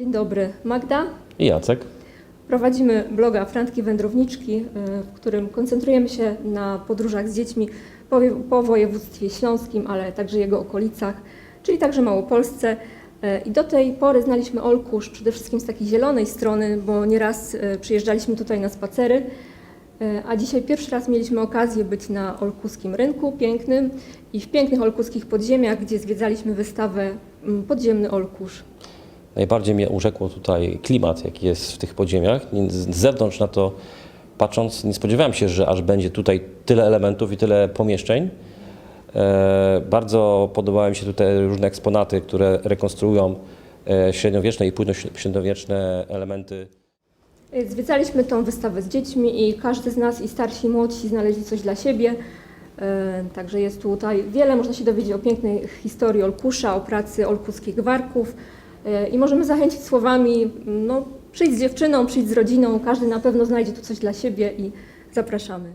Dzień dobry, Magda. I Jacek. Prowadzimy bloga Frantki Wędrowniczki, y, w którym koncentrujemy się na podróżach z dziećmi po, województwie śląskim, ale także jego okolicach, czyli także Małopolsce. Y, I do tej pory znaliśmy Olkusz przede wszystkim z takiej zielonej strony, bo nieraz y, przyjeżdżaliśmy tutaj na spacery, a dzisiaj pierwszy raz mieliśmy okazję być na olkuskim rynku pięknym i w pięknych olkuskich podziemiach, gdzie zwiedzaliśmy wystawę mm, Podziemny Olkusz. Najbardziej mnie urzekło tutaj klimat, jaki jest w tych podziemiach. Z zewnątrz na to patrząc, nie spodziewałem się, że aż będzie tutaj tyle elementów i tyle pomieszczeń. E, bardzo podobały mi się tutaj różne eksponaty, które rekonstruują e, średniowieczne i późnośredniowieczne elementy. Zwiedzaliśmy tą wystawę z dziećmi i każdy z nas, i starsi, i młodsi, znaleźli coś dla siebie. E, Także jest tutaj wiele, można się dowiedzieć o pięknej historii Olkusza, o pracy olkuskich gwarków i możemy zachęcić słowami, no przyjdź z dziewczyną, przyjdź z rodziną, każdy na pewno znajdzie tu coś dla siebie i zapraszamy.